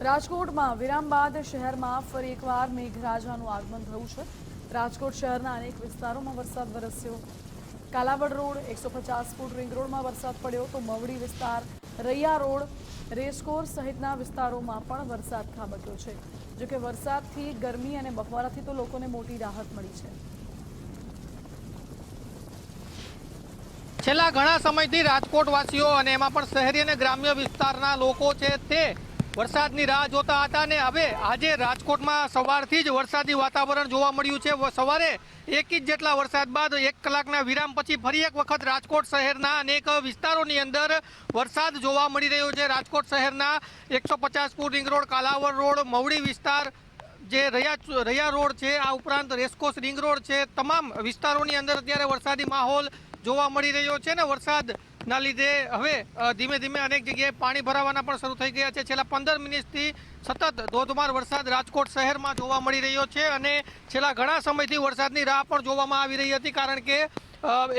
રાજકોટમાં વિરામ બાદ શહેરમાં ફરી એકવાર મેઘરાજાનું આગમન થયું છે. રાજકોટ શહેરના અનેક વિસ્તારોમાં વરસાદ વરસ્યો. કાલાવડ રોડ, એકસો પચાસ ફૂટ રિંગ રોડમાં વરસાદ પડ્યો તો મવડી વિસ્તાર, રૈયા રોડ, રેસકોર સહિતના વિસ્તારોમાં પણ વરસાદ ખાબક્યો છે. જોકે વરસાદથી ગરમી અને બફવારાથી તો લોકોને મોટી રાહત મળી છે. છેલ્લા ઘણા સમયથી રાજકોટવાસીઓ અને એમાં પણ શહેરી અને ગ્રામ્ય વિસ્તારના લોકો છે તે વરસાદની રાહ જોતા હતા ને હવે આજે રાજકોટમાં સવારથી જ વરસાદી વાતાવરણ જોવા મળ્યું છે. સવારે એક ઇંચ જેટલા વરસાદ બાદ એક કલાકના વિરામ પછી ફરી એક વખત રાજકોટ શહેરના અનેક વિસ્તારોની અંદર વરસાદ જોવા મળી રહ્યો છે. રાજકોટ શહેરના એકસો પચાસ foot ring road Kalawad road, Mavdi વિસ્તાર જે રહ્યા રહ્યા રોડ છે, આ ઉપરાંત રેસકોસ રિંગ રોડ છે. તમામ વિસ્તારોની અંદર અત્યારે વરસાદી માહોલ જોવા મળી રહ્યો છે ને વરસાદના લીધે હવે ધીમે ધીમે અનેક જગ્યાએ પાણી ભરાવાના પણ શરૂ થઈ ગયા છે. છેલ્લા પંદર મિનિટથી સતત ધોધમાર વરસાદ રાજકોટ શહેરમાં જોવા મળી રહ્યો છે અને છેલ્લા ઘણા સમયથી વરસાદની રાહ પણ જોવામાં આવી રહી હતી કારણ કે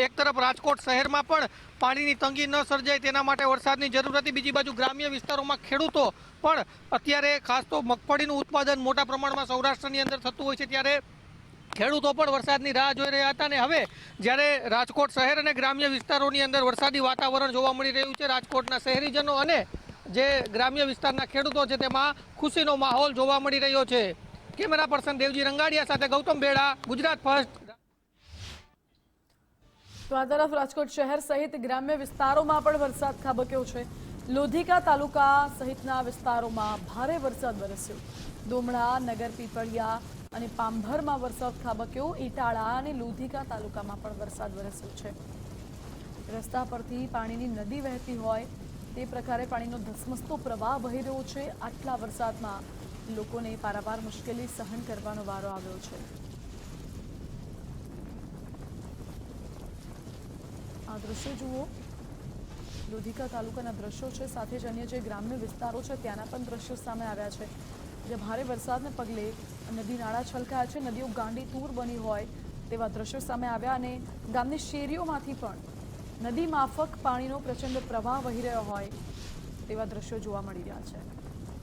એક તરફ રાજકોટ શહેરમાં પણ પાણીની તંગી ન સર્જાય તેના માટે વરસાદની જરૂર હતી. બીજી બાજુ ગ્રામ્ય વિસ્તારોમાં ખેડૂતો પણ અત્યારે ખાસ તો મગફળીનું ઉત્પાદન મોટા પ્રમાણમાં સૌરાષ્ટ્રની અંદર થતું હોય છે ત્યારે ખેડૂતો પણ વરસાદની રાહ જોઈ રહ્યા હતા અને હવે જ્યારે રાજકોટ શહેર અને ગ્રામ્ય વિસ્તારોની અંદર વરસાદી વાતાવરણ જોવા મળી રહ્યું છે, રાજકોટના શહેરીજનો અને જે ગ્રામ્ય વિસ્તારના ખેડૂતો છે તેમાં ખુશીનો માહોલ જોવા મળી રહ્યો છે. કેમેરા પર્સન દેવજી રંગાડિયા સાથે ગૌતમ બેડા, ગુજરાત ફર્સ્ટ. તો આ તરફ રાજકોટ શહેર સહિત ગ્રામ્ય વિસ્તારોમાં પણ વરસાદ ખાબક્યો છે. લોધિકા તાલુકા સહિતના વિસ્તારોમાં ભારે વરસાદ વરસ્યો. દોમડા નગર પીપળિયા અને પાંભરમાં વરસાદ ખાબક્યો. ઈટાળા અને લોધિકા તાલુકામાં પણ વરસાદ વરસ્યો છે. રસ્તા પરથી પાણીની નદી વહેતી હોય તે પ્રકારે પાણીનો ધસમસતો પ્રવાહ વહી રહ્યો છે. આટલા વરસાદમાં લોકોને પારાવાર મુશ્કેલી સહન કરવાનો વારો આવ્યો છે. આ દ્રશ્યો જુઓ. લોધિકા તાલુકાના દ્રશ્યો છે. સાથે જ અન્ય જે ગ્રામ્ય વિસ્તારો છે, ત્યાંના પણ દ્રશ્યો સામે આવ્યા છે. જે ભારે વરસાદને પગલે નદી નાળા છલકાયા છે, નદીઓ ગાંડી તૂર બની હોય તેવા દ્રશ્યો સામે આવ્યા અને ગામની શેરીઓમાંથી પણ નદી માફક પાણીનો પ્રચંડ પ્રવાહ વહી રહ્યો હોય તેવા દ્રશ્યો જોવા મળી રહ્યા છે.